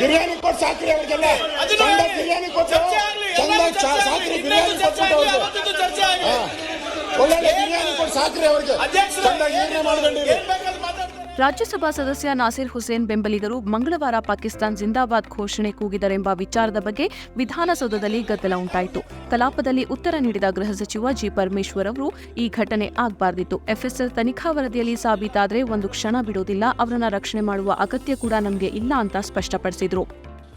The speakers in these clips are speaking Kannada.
ಬಿರಿಯಾನಿ ಕೊಟ್ಟು ಸಾಕ್ರಿ ಅವ್ರಿಗೆಲ್ಲ ಚಂದ. ಬಿರಿಯಾನಿ ಕೊಟ್ಟು ಚಂದ ಸಾಕ್ರಿ ಬಿರಿಯಾನಿ ಕೊಟ್ಟು ಒಳ್ಳೆ ಕೊಟ್ಬಿಟ್ಟು ಅವ್ರಿಗೆ ಬಿರಿಯಾನಿ ಕೊಟ್ಟು ಸಾಕ್ರಿ ಅವ್ರಿಗೆ. ಚಂದ ಏನೇ ಮಾಡ್ಕೊಂಡಿರಿ. ರಾಜ್ಯಸಭಾ ಸದಸ್ಯ ನಾಸಿರ್ ಹುಸೇನ್ ಬೆಂಬಲಿಗರು ಮಂಗಳವಾರ ಪಾಕಿಸ್ತಾನ್ ಜಿಂದಾಬಾದ್ ಘೋಷಣೆ ಕೂಗಿದರೆಂಬ ವಿಚಾರದ ಬಗ್ಗೆ ವಿಧಾನಸೌಧದಲ್ಲಿ ಗದ್ದಲ ಉಂಟಾಯಿತು. ಕಲಾಪದಲ್ಲಿ ಉತ್ತರ ನೀಡಿದ ಗೃಹ ಸಚಿವ ಜಿ ಪರಮೇಶ್ವರ್ ಅವರು, ಈ ಘಟನೆ ಆಗಬಾರ್ದಿತ್ತು. ಎಫ್ಎಸ್ಎಲ್ ತನಿಖಾ ವರದಿಯಲ್ಲಿ ಸಾಬೀತಾದರೆ ಒಂದು ಕ್ಷಣ ಬಿಡೋದಿಲ್ಲ, ಅವರನ್ನ ರಕ್ಷಣೆ ಮಾಡುವ ಅಗತ್ಯ ಕೂಡ ನಮಗೆ ಇಲ್ಲ ಅಂತ ಸ್ಪಷ್ಟಪಡಿಸಿದ್ರು.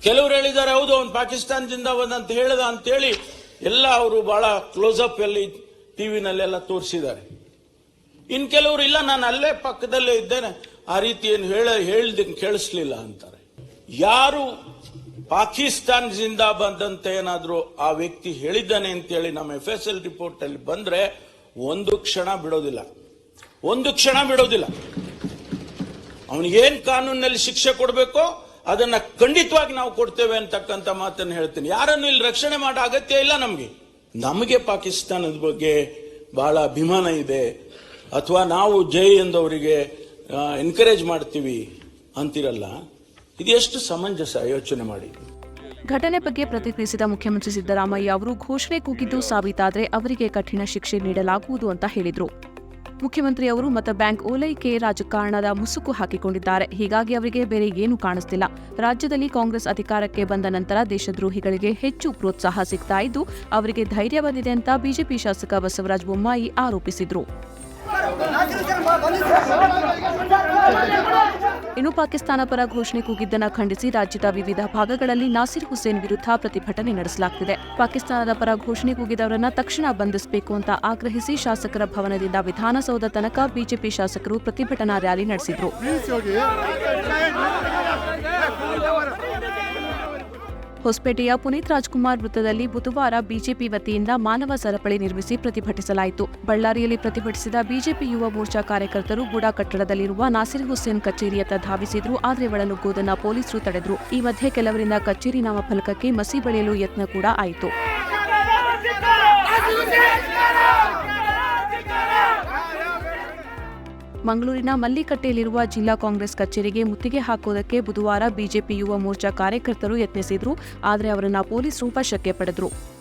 ಕೆಲವರು ಹೇಳಿದ್ದಾರೆ, ಹೌದು, ಅವ್ನು ಪಾಕಿಸ್ತಾನ್ ಜಿಂದಾಬಾದ್ ಅಂತ ಹೇಳಿದ ಅಂತೇಳಿ ಎಲ್ಲ ಅವರು ಬಹಳ ಕ್ಲೋಸ್ ಅಪ್ ಅಲ್ಲಿ ಟಿವಿನಲ್ಲೆಲ್ಲ ತೋರಿಸಿದ್ದಾರೆ. ಇನ್ ಕೆಲವರು ಇಲ್ಲ, ನಾನು ಅಲ್ಲೇ ಪಕ್ಕದಲ್ಲೇ ಇದ್ದೇನೆ. ಆ ರೀತಿ ಏನು ಹೇಳ ಹೇಳ್ದ ಕೇಳಿಸ್ಲಿಲ್ಲ ಅಂತಾರೆ. ಯಾರು ಪಾಕಿಸ್ತಾನದಿಂದ ಬಂದಂತೆ ಏನಾದರೂ ಆ ವ್ಯಕ್ತಿ ಹೇಳಿದ್ದಾನೆ ಅಂತೇಳಿ ನಮ್ಮ ಎಫ್ ಎಸ್ ಎಲ್ ರಿಪೋರ್ಟ್ ಅಲ್ಲಿ ಬಂದ್ರೆ ಒಂದು ಕ್ಷಣ ಬಿಡೋದಿಲ್ಲ. ಒಂದು ಕ್ಷಣ ಬಿಡೋದಿಲ್ಲ. ಅವನಿಗೇನು ಕಾನೂನಿನಲ್ಲಿ ಶಿಕ್ಷೆ ಕೊಡಬೇಕೋ ಅದನ್ನ ಖಂಡಿತವಾಗಿ ನಾವು ಕೊಡ್ತೇವೆ ಅಂತಕ್ಕಂಥ ಮಾತನ್ನು ಹೇಳ್ತೀನಿ. ಯಾರನ್ನು ಇಲ್ಲಿ ರಕ್ಷಣೆ ಮಾಡೋ ಅಗತ್ಯ ಇಲ್ಲ ನಮಗೆ. ನಮಗೆ ಪಾಕಿಸ್ತಾನದ ಬಗ್ಗೆ ಬಹಳ ಅಭಿಮಾನ ಇದೆ. ಅಥವಾ ನಾವು ಜೈ ಎಂದವರಿಗೆ ಎನ್ಕರೇಜ್ ಮಾಡ್ತೀವಿ ಅಂತಿರಲ್ಲ. ಇದು ಎಷ್ಟು ಸಮಂಜಸ, ಯೋಚನೆ ಮಾಡಿ. ಘಟನೆ ಬಗ್ಗೆ ಪ್ರತಿಕ್ರಿಯಿಸಿದ ಮುಖ್ಯಮಂತ್ರಿ ಸಿದ್ದರಾಮಯ್ಯ ಅವರು ಘೋಷಣೆ ಕೂಗಿದ್ದು ಸಾಬೀತಾದರೆ ಅವರಿಗೆ ಕಠಿಣ ಶಿಕ್ಷೆ ನೀಡಲಾಗುವುದು ಅಂತ ಹೇಳಿದರು. ಮುಖ್ಯಮಂತ್ರಿ ಅವರು ಮತ ಬ್ಯಾಂಕ್ ಓಲೈಕೆ ರಾಜಕಾರಣದ ಮುಸುಕು ಹಾಕಿಕೊಂಡಿದ್ದಾರೆ. ಹೀಗಾಗಿ ಅವರಿಗೆ ಬೇರೆ ಏನೂ ಕಾಣಿಸ್ತಿಲ್ಲ. ರಾಜ್ಯದಲ್ಲಿ ಕಾಂಗ್ರೆಸ್ ಅಧಿಕಾರಕ್ಕೆ ಬಂದ ನಂತರ ದೇಶದ್ರೋಹಿಗಳಿಗೆ ಹೆಚ್ಚು ಪ್ರೋತ್ಸಾಹ ಸಿಗ್ತಾ ಇದ್ದು, ಅವರಿಗೆ ಧೈರ್ಯ ಬಂದಿದೆ ಅಂತ ಬಿಜೆಪಿ ಶಾಸಕ ಬಸವರಾಜ ಬೊಮ್ಮಾಯಿ ಆರೋಪಿಸಿದ್ರು. ಇನ್ನು ಪಾಕಿಸ್ತಾನ ಪರ ಘೋಷಣೆ ಕೂಗಿದ್ದನ್ನು ಖಂಡಿಸಿ ರಾಜ್ಯದ ವಿವಿಧ ಭಾಗಗಳಲ್ಲಿ ನಾಸಿರ್ ಹುಸೇನ್ ವಿರುದ್ಧ ಪ್ರತಿಭಟನೆ ನಡೆಸಲಾಗುತ್ತಿದೆ ಪಾಕಿಸ್ತಾನದ ಪರ ಘೋಷಣೆ ಕೂಗಿದವರನ್ನ ತಕ್ಷಣ ಬಂಧಿಸಬೇಕು ಅಂತ ಆಗ್ರಹಿಸಿ ಶಾಸಕರ ಭವನದಿಂದ ವಿಧಾನಸೌಧ ತನಕ ಬಿಜೆಪಿ ಶಾಸಕರು ಪ್ರತಿಭಟನಾ ರ್ಯಾಲಿ ನಡೆಸಿದ್ರು. ಹೊಸಪೇಟೆಯ ಪುನೀತ್ ರಾಜ್ಕುಮಾರ್ ವೃತ್ತದಲ್ಲಿ ಬುಧವಾರ ಬಿಜೆಪಿ ವತಿಯಿಂದ ಮಾನವ ಸರಪಳಿ ನಿರ್ಮಿಸಿ ಪ್ರತಿಭಟಿಸಲಾಯಿತು ಬಳ್ಳಾರಿಯಲ್ಲಿ ಪ್ರತಿಭಟಿಸಿದ ಬಿಜೆಪಿ ಯುವ ಮೋರ್ಚಾ ಕಾರ್ಯಕರ್ತರು ಬುಡ ಕಟ್ಟಡದಲ್ಲಿರುವ ನಾಸಿರ್ ಹುಸೇನ್ ಕಚೇರಿಯತ್ತ ಧಾವಿಸಿದ್ರು ಆದರೆ ಒಳನುಗ್ಗುವುದನ್ನ ಪೊಲೀಸರು ತಡೆದರು ಈ ಮಧ್ಯೆ ಕೆಲವರಿಂದ ಕಚೇರಿ ನಾಮಫಲಕಕ್ಕೆ ಮಸಿ ಬಳಿಯಲು ಯತ್ನ ಕೂಡ ಆಯಿತು ಮಂಗಳೂರಿನ ಮಲ್ಲಿಕಟ್ಟೆಯಲ್ಲಿರುವ ಜಿಲ್ಲಾ ಕಾಂಗ್ರೆಸ್ ಕಚೇರಿಗೆ ಮುತ್ತಿಗೆ ಹಾಕುವುದಕ್ಕೆ ಬುಧವಾರ ಬಿಜೆಪಿ ಯುವ ಮೋರ್ಚಾ ಕಾರ್ಯಕರ್ತರು ಯತ್ನಿಸಿದ್ರು, ಆದರೆ ಅವರನ್ನು ಪೊಲೀಸರು ವಶಕ್ಕೆ ಪಡೆದ್ರು.